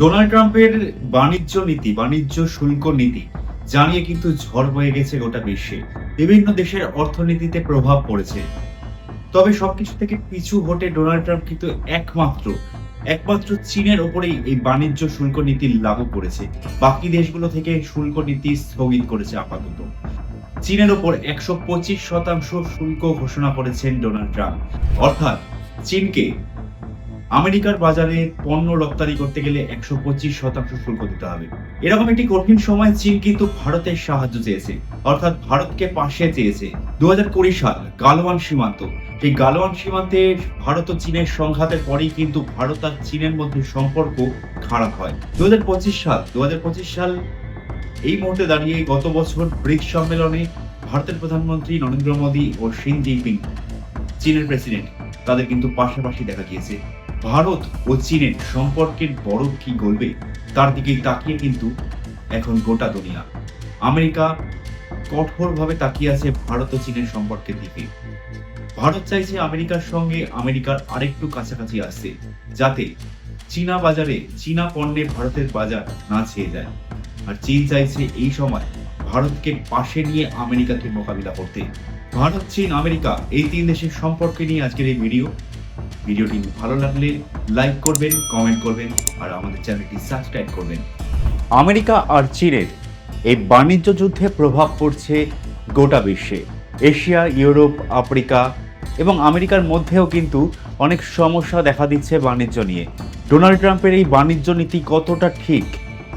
Donald ট্রাম্পের বাণিজ্য নীতি, বাণিজ্য শুল্ক নীতি জানিয়ে কিন্তু ঝড় বয়ে গেছে গোটা বিশ্বে। বিভিন্ন দেশের অর্থনীতিতে প্রভাব পড়েছে। তবে সবকিছু থেকে পিছু হটে ডোনাল্ড ট্রাম্প কিন্তু একমাত্র একমাত্র চীনের ওপরেই এই বাণিজ্য শুল্ক নীতি লাগু করেছে। বাকি দেশগুলো থেকে শুল্ক নীতি স্থগিত করেছে আপাতত। চীনের ওপর একশো পঁচিশ শতাংশ শুল্ক ঘোষণা করেছেন ডোনাল্ড ট্রাম্প। অর্থাৎ চীনকে আমেরিকার বাজারে পণ্য রপ্তানি করতে গেলে একশো পঁচিশ শতাংশ শুল্ক দিতে হবে। এরকম একটি কঠিন সময় চীন কিন্তু ভারতের সাহায্য চেয়েছে। অর্থাৎ ভারতকে পাশে চেয়েছে। দু কুড়ি সাল গালওয়ান সীমান্ত। এই গালওয়ান সীমান্তে ভারত ও চীনের সংঘাতের পরেই কিন্তু ভারত আর চীনের মধ্যে সম্পর্ক খারাপ হয়। দু হাজার পঁচিশ সাল দু হাজার পঁচিশ সাল এই মুহূর্তে দাঁড়িয়ে গত বছর ব্রিক্স সম্মেলনে ভারতের প্রধানমন্ত্রী নরেন্দ্র মোদী ও শিন জিনপিং, চীনের প্রেসিডেন্ট, তাদের কিন্তু পাশাপাশি দেখা গিয়েছে। ভারত ও চীনের সম্পর্কের বরফ কি গলবে, তার দিকেই তাকিয়ে কিন্তু এখন গোটা দুনিয়া। আমেরিকা কঠোরভাবে তাকিয়ে আছে ভারত ও চীনের সম্পর্কের দিকে। ভারত চাইছে আমেরিকার সঙ্গে আমেরিকার আরেকটু কাছাকাছি আসতে, যাতে চীনা বাজারে চীনা পণ্যে ভারতের বাজার না ছেয়ে যায়। আর চীন চাইছে এই সময় ভারতকে পাশে নিয়ে আমেরিকাকে মোকাবিলা করতে। ভারত, চীন, আমেরিকা এই তিন দেশের সম্পর্কে নিয়ে আজকের এই ভিডিও। ভিডিওটি ভালো লাগলে লাইক করবেন, কমেন্ট করবেন, আর আমাদের চ্যানেলটি সাবস্ক্রাইব করবেন। আমেরিকা আর চীনের এই বাণিজ্য যুদ্ধে প্রভাব পড়ছে গোটা বিশ্বে। এশিয়া, ইউরোপ, আফ্রিকা এবং আমেরিকার মধ্যেও কিন্তু অনেক সমস্যা দেখা দিচ্ছে বাণিজ্য নিয়ে। ডোনাল্ড ট্রাম্পের এই বাণিজ্য নীতি কতটা ঠিক?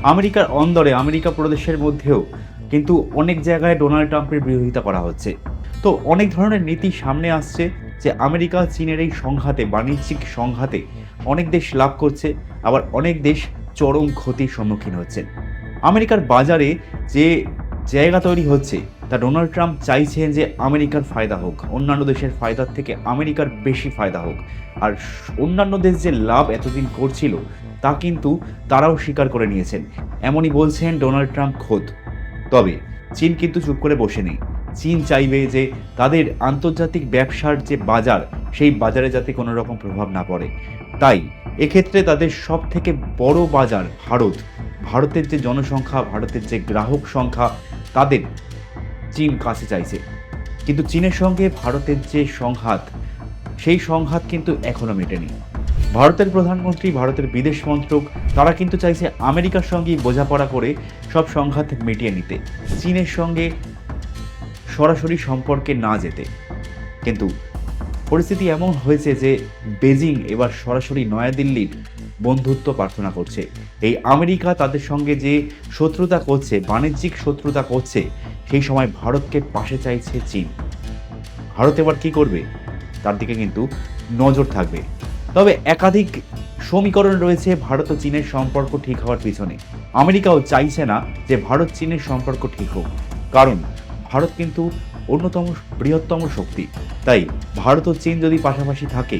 আমেরিকার অন্দরে, আমেরিকা প্রদেশের মধ্যেও কিন্তু অনেক জায়গায় ডোনাল্ড ট্রাম্পের বিরোধিতা করা হচ্ছে। তো অনেক ধরনের নীতি সামনে আসছে। যে আমেরিকা চীনের এই সংঘাতে, বাণিজ্যিক সংঘাতে অনেক দেশ লাভ করছে, আবার অনেক দেশ চরম ক্ষতির সম্মুখীন হচ্ছে। আমেরিকার বাজারে যে জায়গা তৈরি হচ্ছে, তা ডোনাল্ড ট্রাম্প চাইছেন যে আমেরিকার ফায়দা হোক, অন্যান্য দেশের ফায়দার থেকে আমেরিকার বেশি ফায়দা হোক। আর অন্যান্য দেশ যে লাভ এতদিন করছিল, তা কিন্তু তারাও স্বীকার করে নিয়েছেন। এমনই বলছেন ডোনাল্ড ট্রাম্প খোদ। তবে চীন কিন্তু চুপ করে বসে নেই। চীন চাইবে যে তাদের আন্তর্জাতিক ব্যবসার যে বাজার, সেই বাজারে যাতে কোনো রকম প্রভাব না পড়ে। তাই এক্ষেত্রে তাদের সব থেকে বড় বাজার ভারত। ভারতের যে জনসংখ্যা, ভারতের যে গ্রাহক সংখ্যা, তাদের চীন কাছে চাইছে। কিন্তু চীনের সঙ্গে ভারতের যে সংঘাত, সেই সংঘাত কিন্তু এখনও মেটেনি। ভারতের প্রধানমন্ত্রী, ভারতের বিদেশ মন্ত্রক, তারা কিন্তু চাইছে আমেরিকার সঙ্গেই বোঝাপড়া করে সব সংঘাত মিটিয়ে নিতে। চীনের সঙ্গে সরাসরি সম্পর্কে না যেতে। কিন্তু পরিস্থিতি এমন হয়েছে যে বেজিং এবার সরাসরি নয়াদিল্লির বন্ধুত্ব প্রার্থনা করছে। এই আমেরিকা তাদের সঙ্গে যে শত্রুতা করছে, বাণিজ্যিক শত্রুতা করছে, সেই সময় ভারতকে পাশে চাইছে চীন। ভারত এবার কি করবে? তার দিকে কিন্তু নজর থাকবে। তবে একাধিক সমীকরণ রয়েছে ভারত ও চীনের সম্পর্ক ঠিক হওয়ার পিছনে। আমেরিকাও চাইছে না যে ভারত চীনের সম্পর্ক ঠিক হোক। কারণ ভারত কিন্তু অন্যতম বৃহত্তম শক্তি। তাই ভারত ও চীন যদি পাশাপাশি থাকে,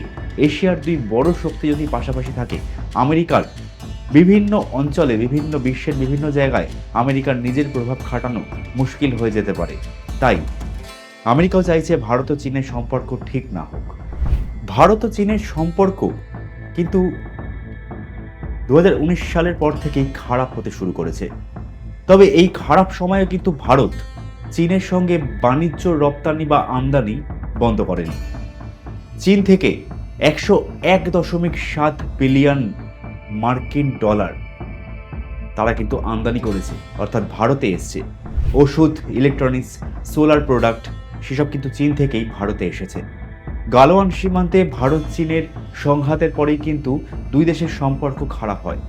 এশিয়ার দুই বড় শক্তি যদি পাশাপাশি থাকে, আমেরিকার বিভিন্ন অঞ্চলে, বিভিন্ন বিশ্বের বিভিন্ন জায়গায় আমেরিকার নিজের প্রভাব খাটানো মুশকিল হয়ে যেতে পারে। তাই আমেরিকাও চাইছে ভারত ও চীনের সম্পর্ক ঠিক না হোক। ভারত ও চীনের সম্পর্ক কিন্তু দু হাজার উনিশ সালের পর থেকেই খারাপ হতে শুরু করেছে। তবে এই খারাপ সময়ে কিন্তু ভারত চীনের সঙ্গে বাণিজ্য রপ্তানি বা আমদানি বন্ধ করেন। চীন থেকে একশো এক দশমিক সাত বিলিয়ন মার্কিন ডলার তারা কিন্তু আমদানি করেছে, অর্থাৎ ভারতে এসছে। ওষুধ ইলেকট্রনিক্স সোলার প্রোডাক্ট সেসব কিন্তু চীন থেকেই ভারতে এসেছে। গালোয়ান সীমান্তে ভারত চীনের সংঘাতের পরেই কিন্তু দুই দেশের সম্পর্ক খারাপ হয়।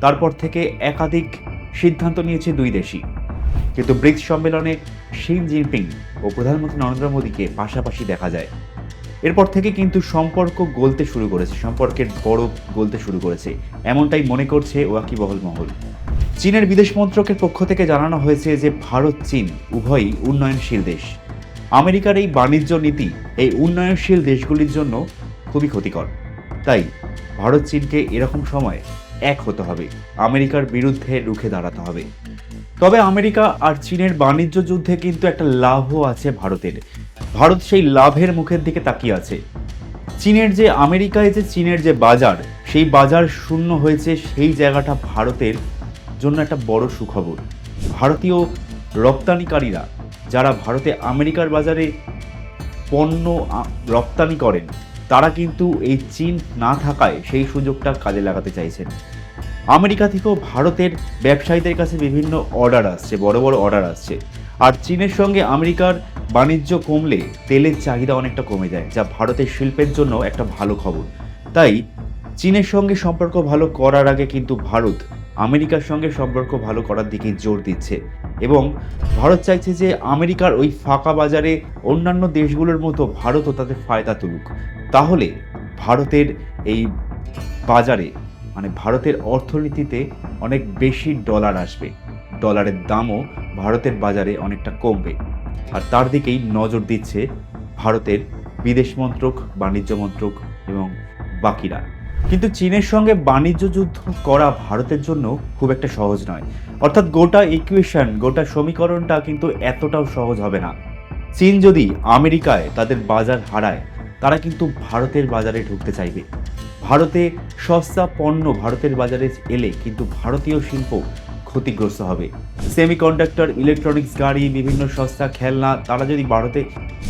তারপর থেকে একাধিক সিদ্ধান্ত নিয়েছে দুই দেশই। কিন্তু ব্রিক্স সম্মেলনে শি জিনপিং ও প্রধানমন্ত্রী নরেন্দ্র মোদীকে পাশাপাশি দেখা যায়। এরপর থেকে কিন্তু সম্পর্ক গলতে শুরু করেছে, সম্পর্কের বরফ গলতে শুরু করেছে। এমনটাই মনে করছে ওয়াকিবহল মহল। চীনের বিদেশ মন্ত্রকের পক্ষ থেকে জানানো হয়েছে যে ভারত, চীন উভয়ই উন্নয়নশীল দেশ। আমেরিকার এই বাণিজ্য নীতি এই উন্নয়নশীল দেশগুলির জন্য খুবই ক্ষতিকর। তাই ভারত, চীনকে এরকম সময় এক হতে হবে। আমেরিকার বিরুদ্ধে রুখে দাঁড়াতে হবে। তবে আমেরিকা আর চীনের বাণিজ্য যুদ্ধে কিন্তু একটা লাভও আছে ভারতের। ভারত সেই লাভের মুখের দিকে তাকিয়ে আছে। চীনের যে আমেরিকায় যে চীনের যে বাজার, সেই বাজার শূন্য হয়েছে সেই জায়গাটা ভারতের জন্য একটা বড় সুখবর। ভারতীয় রপ্তানিকারীরা যারা ভারতে আমেরিকার বাজারে পণ্য রপ্তানি করেন, তারা কিন্তু এই চীন না থাকায় সেই সুযোগটা কাজে লাগাতে চাইছেন। আমেরিকা থেকেও ভারতের ব্যবসায়ীদের কাছে বিভিন্ন অর্ডার আসছে, বড় বড় অর্ডার আসছে। আর চীনের সঙ্গে আমেরিকার বাণিজ্য কমলে তেলের চাহিদা অনেকটা কমে যায়, যা ভারতের শিল্পের জন্য একটা ভালো খবর। তাই চীনের সঙ্গে সম্পর্ক ভালো করার আগে কিন্তু ভারত আমেরিকার সঙ্গে সম্পর্ক ভালো করার দিকে জোর দিচ্ছে এবং ভারত চাইছে যে আমেরিকার ওই ফাঁকা বাজারে অন্যান্য দেশগুলোর মতো ভারতও তাদের ফায়দা তুলুক। তাহলে ভারতের এই বাজারে মানে ভারতের অর্থনীতিতে অনেক বেশি ডলার আসবে। ডলারের দামও ভারতের বাজারে অনেকটা কমবে। আর তার দিকেই নজর দিচ্ছে ভারতের বিদেশ মন্ত্রক, বাণিজ্য মন্ত্রক এবং বাকিরা। কিন্তু চীনের সঙ্গে বাণিজ্য যুদ্ধ করা ভারতের জন্য খুব একটা সহজ নয়। অর্থাৎ গোটা ইকুয়েশন গোটা সমীকরণটা কিন্তু এতটাও সহজ হবে না। চীন যদি আমেরিকায় তাদের বাজার হারায়, তারা কিন্তু ভারতের বাজারে ঢুকতে চাইবে। ভারতে সস্তা পণ্য ভারতের বাজারে এলে কিন্তু ভারতীয় শিল্প ক্ষতিগ্রস্ত হবে। সেমিকন্ডাক্টর, ইলেকট্রনিক্স, গাড়ি, বিভিন্ন সস্তা খেলনা, তারা যদি ভারতে,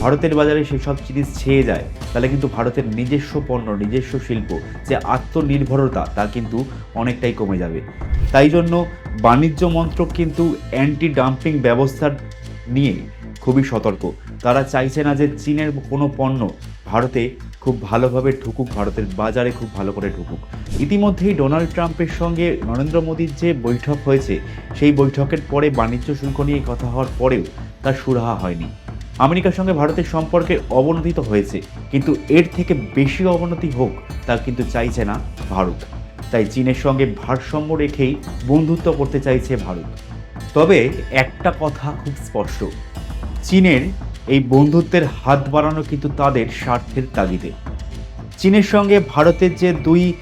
ভারতের বাজারে সেসব জিনিস ছেয়ে যায়, তাহলে কিন্তু ভারতের নিজস্ব পণ্য, নিজস্ব শিল্প, যে আত্মনির্ভরতা, তা কিন্তু অনেকটাই কমে যাবে। তাই জন্য বাণিজ্য মন্ত্রক কিন্তু অ্যান্টি ডাম্পিং ব্যবস্থার নিয়ে খুবই সতর্ক। তারা চাইছে না যে চীনের কোনো পণ্য ভারতে খুব ভালোভাবে ঢুকুক, ভারতের বাজারে খুব ভালো করে ঢুকুক। ইতিমধ্যেই ডোনাল্ড ট্রাম্পের সঙ্গে নরেন্দ্র মোদীর যে বৈঠক হয়েছে, সেই বৈঠকের পরে বাণিজ্য শুল্ক নিয়ে কথা হওয়ার পরেও তার সুরাহা হয়নি। আমেরিকার সঙ্গে ভারতের সম্পর্কের অবনতি তো হয়েছে, কিন্তু এর থেকে বেশি অবনতি হোক, তা কিন্তু চাইছে না ভারত। তাই চীনের সঙ্গে ভারসাম্য রেখেই বন্ধুত্ব করতে চাইছে ভারত। তবে একটা কথা খুব স্পষ্ট, চীনের এই বন্ধুত্বের হাত বাড়ানো কিন্তু তাদের স্বার্থের তাগিদে। চীনের সঙ্গে ভারতের যে দুই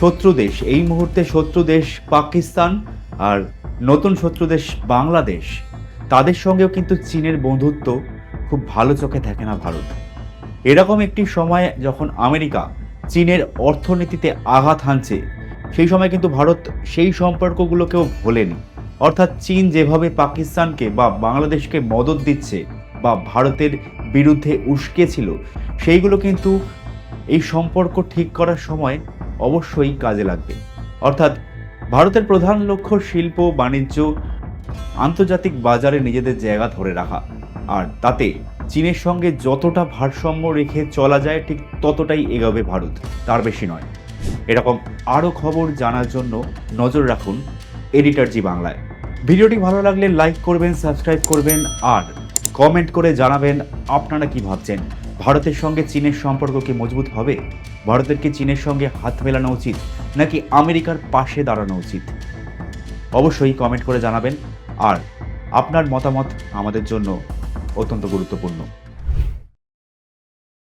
শত্রু দেশ, এই মুহূর্তে শত্রু দেশ পাকিস্তান আর নতুন শত্রু দেশ বাংলাদেশ, তাদের সঙ্গেও কিন্তু চীনের বন্ধুত্ব খুব ভালো চোখে থাকে না ভারত। এরকম একটি সময় যখন আমেরিকা চীনের অর্থনীতিতে আঘাত হানছে, সেই সময় কিন্তু ভারত সেই সম্পর্কগুলোকেও ভোলেনি। অর্থাৎ চীন যেভাবে পাকিস্তানকে বা বাংলাদেশকে মদত দিচ্ছে বা ভারতের বিরুদ্ধে উস্কে ছিল সেইগুলো কিন্তু এই সম্পর্ক ঠিক করার সময় অবশ্যই কাজে লাগবে। অর্থাৎ ভারতের প্রধান লক্ষ্য শিল্প, বাণিজ্য, আন্তর্জাতিক বাজারে নিজেদের জায়গা ধরে রাখা। আর তাতে চীনের সঙ্গে যতটা ভারসাম্য রেখে চলা যায়, ঠিক ততটাই এগোবে ভারত, তার বেশি নয়। এরকম আরও খবর জানার জন্য নজর রাখুন এডিটার জি বাংলায়। ভিডিওটি ভালো লাগলে লাইক করবেন, সাবস্ক্রাইব করবেন, আর কমেন্ট করে জানাবেন আপনারা কি ভাবছেন? ভারতের সঙ্গে চীনের সম্পর্ক কি মজবুত হবে? ভারতের কি চীনের সঙ্গে হাত মেলানো উচিত? নাকি আমেরিকার পাশে দাঁড়ানো উচিত? অবশ্যই কমেন্ট করে জানাবেন। আর আপনার মতামত আমাদের জন্য অত্যন্ত গুরুত্বপূর্ণ।